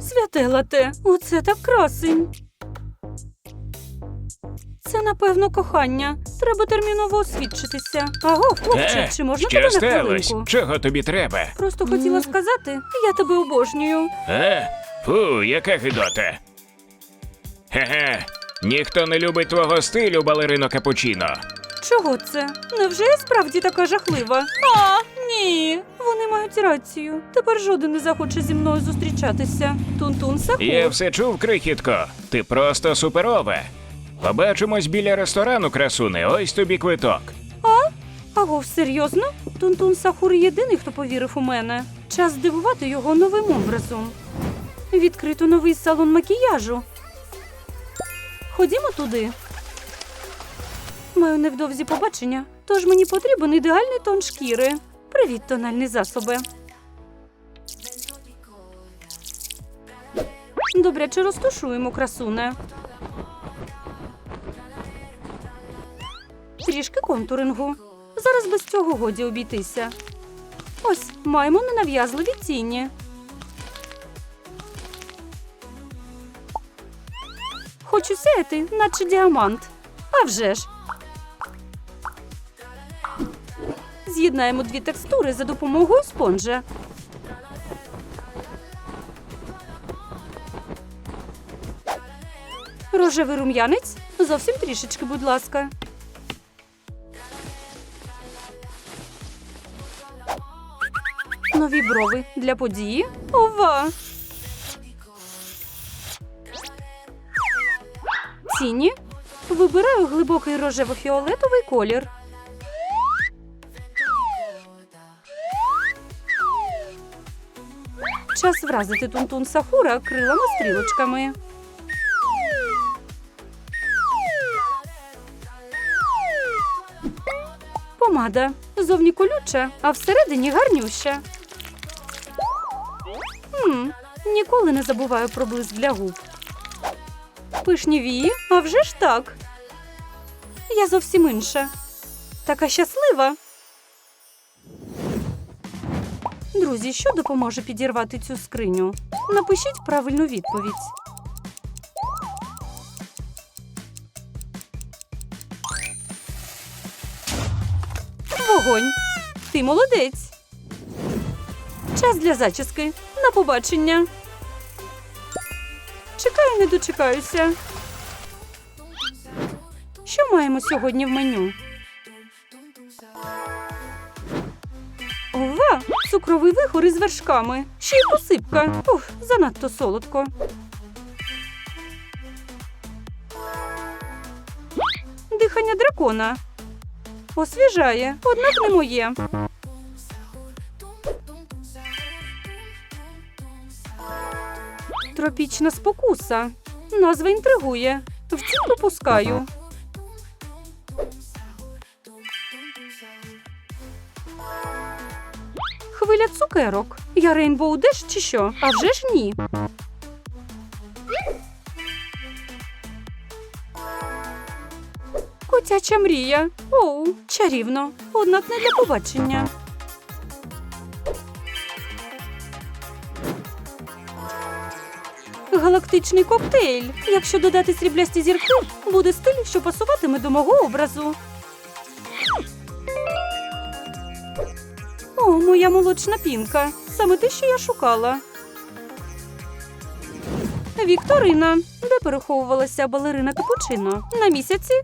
Святе лате, оце так красень. Це, напевно, кохання. Треба терміново освідчитися. Аго, хлопче, Е, чи можна тебе на сталося? хвилинку? Чого тобі треба? Просто хотіла сказати, я тебе обожнюю. Е? Фу, яка гидота. Хе-хе, ніхто не любить твого стилю, балерино капучино. Чого це? Невже я справді така жахлива? А, ні. Мають рацію. Тепер жоден не захоче зі мною зустрічатися. Тун-тун. Я все чув, крихітко. Ти просто суперова. Побачимось біля ресторану, красуни. Ось тобі квиток. Аго, серйозно? Тун-тун Сахур єдиний, хто повірив у мене. Час здивувати його новим образом. Відкрито новий салон макіяжу. Ходімо туди. Маю невдовзі побачення, тож мені потрібен ідеальний тон шкіри. Привіт, тональні засоби. Добряче розтушуємо красуне. Трішки контурингу. Зараз без цього годі обійтися. Ось маємо ненав'язливі тіні. Хочу сяяти, наче діамант. А вже ж. З'єднаємо дві текстури за допомогою спонжа. Рожевий рум'янець. Зовсім трішечки, будь ласка. Нові брови для події. Ова! Тіні. Вибираю глибокий рожево-фіолетовий колір. Час вразити тунтун Сахура крилами стрілочками. Помада. Зовні колюча, а всередині гарнюща. Хм, ніколи не забуваю про блиск для губ. Пишні вії, а вже ж так. Я зовсім інша. Така щаслива. Друзі, що допоможе підірвати цю скриню? Напишіть правильну відповідь. Вогонь. Ти молодець. Час для зачіски. На побачення. Чекаю, не дочекаюся. Що маємо сьогодні в меню? Цукровий вихор із вершками. Ще й посипка. Ух, занадто солодко. Дихання дракона. Освіжає, однак не моє. Тропічна спокуса. Назва інтригує. Втім, допускаю. Хвиля цукерок. Я Рейнбоу Деш чи що? А вже ж ні. Котяча мрія. Оу, чарівно. Однак не для побачення. Галактичний коктейль. Якщо додати сріблясті зірки, буде стиль, що пасуватиме до мого образу. Моя молочна пінка. Саме те, що я шукала. Вікторина. Де переховувалася балерина Капучино? На місяці?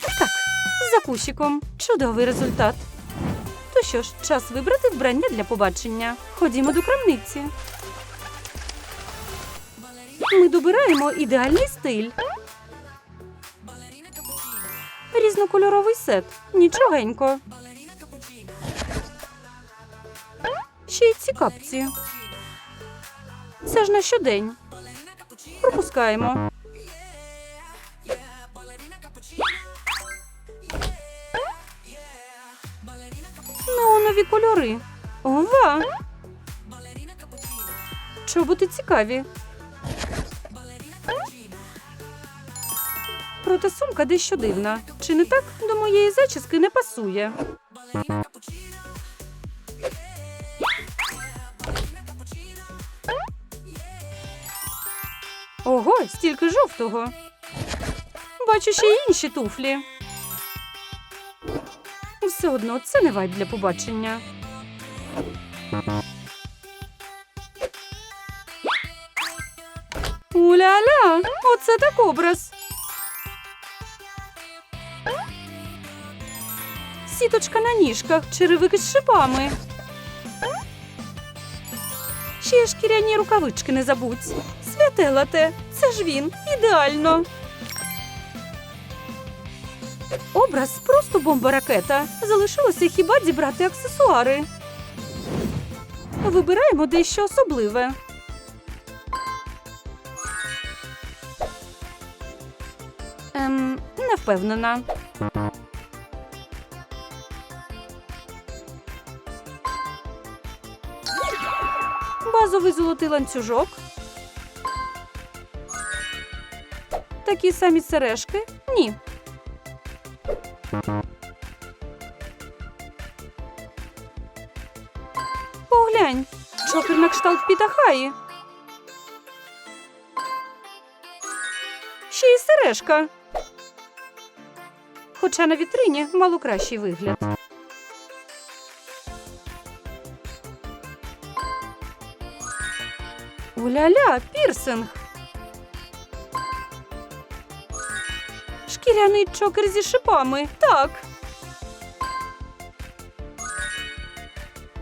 Так, за кущиком. Чудовий результат. То що ж, час вибрати вбрання для побачення. Ходімо до крамниці. Ми добираємо ідеальний стиль. Різнокольоровий сет. Нічогенько. Ще й ці капці. Це ж на щодень. Пропускаємо. Ну, нові кольори. Ова. Чоботи цікаві. Проте сумка дещо дивна. Чи не так до моєї зачіски не пасує? Ого, стільки жовтого. Бачу ще й інші туфлі. Все одно це не вайб для побачення. Уля-ля! Оце так образ. Сіточка на ніжках, черевики з шипами. Ще шкіряні рукавички не забудь. Святе лате, це ж він, ідеально. Образ просто бомба ракета. Залишилося хіба зібрати аксесуари. Вибираємо дещо особливе. Ем, не впевнена. Базовий золотий ланцюжок. Такі самі сережки? Ні. Поглянь, чокер на кшталт Пітахаї. Ще й сережка. Хоча на вітрині мало кращий вигляд. Уля-ля, пірсинг. Шкіряний чокер зі шипами. Так.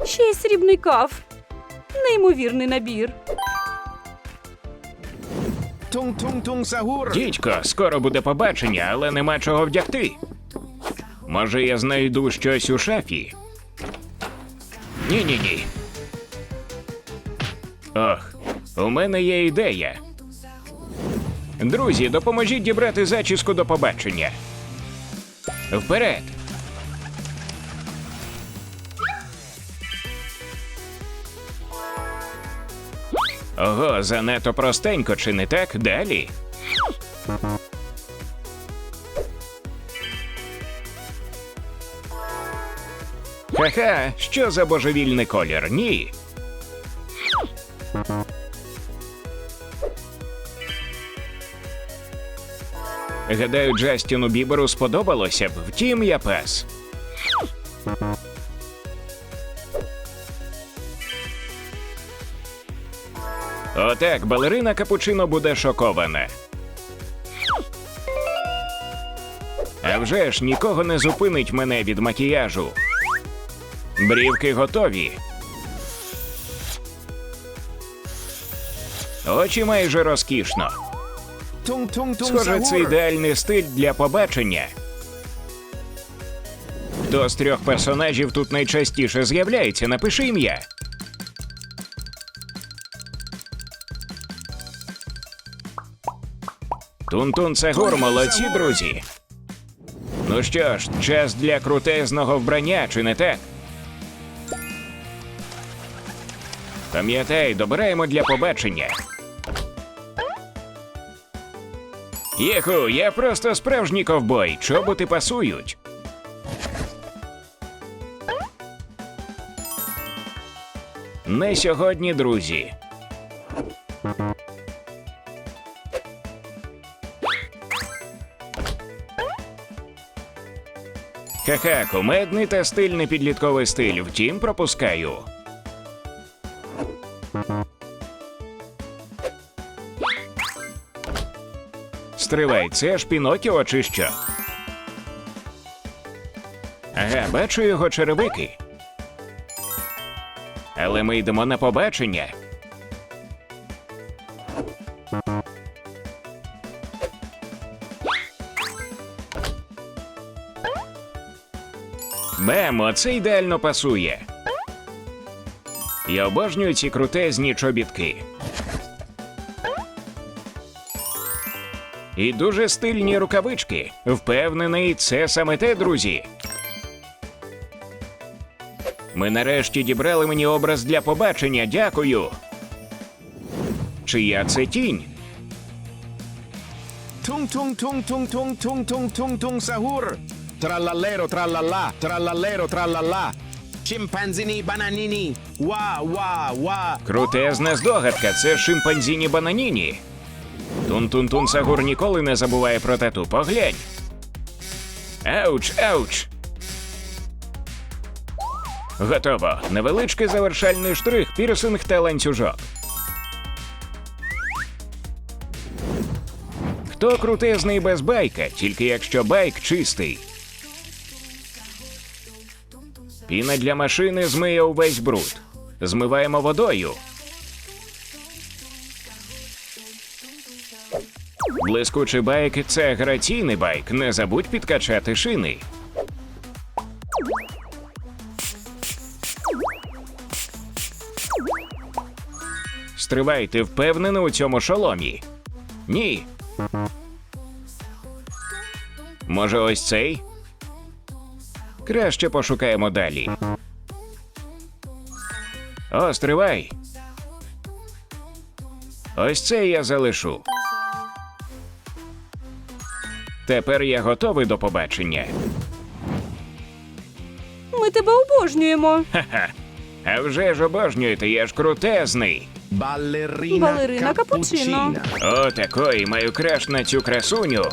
Ще й срібний каф. Неймовірний набір. Дідько, скоро буде побачення, але нема чого вдягти. Може, я знайду щось у шафі? Ні, ні, ні. Ох, у мене є ідея. Друзі, допоможіть дібрати зачіску до побачення. Вперед! Ого, занадто простенько, чи не так? Далі. Ха-ха, що за божевільний колір? Ні. Гадаю, Джастіну Біберу сподобалося б, втім я пес. Отак, балерина капучино буде шокована. А вже ж нікого не зупинить мене від макіяжу. Брівки готові. Очі майже розкішно. Схоже, це ідеальний стиль для побачення. Хто з трьох персонажів тут найчастіше з'являється, напиши ім'я. Тун-тун Цагур, молодці, друзі. Ну що ж, час для крутезного вбрання, чи не так? Пам'ятай, добираємо для побачення. Єху, я просто справжній ковбой. Чоботи пасують. Не сьогодні, друзі. Ха-ха, кумедний та стильний підлітковий стиль, втім пропускаю. Стривай, це ж Пінокіо чи що? Ага, бачу його черевики. Але ми йдемо на побачення. Бем, оце ідеально пасує. Я обожнюю ці крутезні чобітки. І дуже стильні рукавички. Впевнений, це саме те, друзі. Ми нарешті дібрали мені образ для побачення. Дякую. Чия це тінь? Tung sahur. Trallallero trallalla, trallallero trallalla. Chimpanzini bananini. Wa wa wa. Крутезна здогадка, це шимпанзіні бананіні. Тун-тун-тун Сагур ніколи не забуває про тату. Поглянь. Ауч, ауч. Готово. Невеличкий завершальний штрих, пірсинг та ланцюжок. Хто крутезний без байка, тільки якщо байк чистий. Піна для машини змиє увесь бруд. Змиваємо водою. Блискучий байк це граційний байк. Не забудь підкачати шини. Стривай, ти впевнений у цьому шоломі? Ні. Може, ось цей? Краще пошукаємо далі. О, стривай. Ось це я залишу. Тепер я готовий до побачення. Ми тебе обожнюємо. Ха-ха. А вже ж обожнюєте, я ж крутезний. Ballerina, Балерина капучино. О, такої маю краш на цю красуню.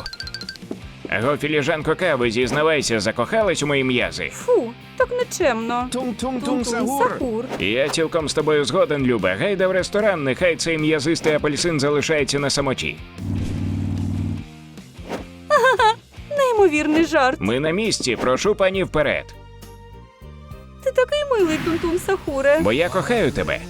Аго, філіжанко кави, зізнавайся, закохалась у мої м'язи. Фу, так нечемно. Tung tung tung Тун-тун sahur. сахур. Я цілком з тобою згоден, Люба. Гайда в ресторан, нехай цей м'язистий апельсин залишається на самоті. Неймовірний жарт. Ми на місці, прошу пані вперед. Ти такий милий, Тунтун Сахуре. Бо я кохаю тебе.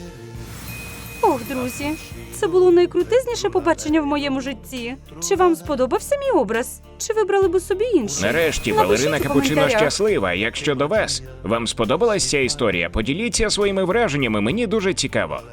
Ох, друзі, це було найкрутизніше побачення в моєму житті. Чи вам сподобався мій образ? Чи вибрали би собі інший? Нарешті Напишіть балерина у Капучино коментарях. щаслива. Якщо до вас вам сподобалась ця історія, поділіться своїми враженнями. Мені дуже цікаво.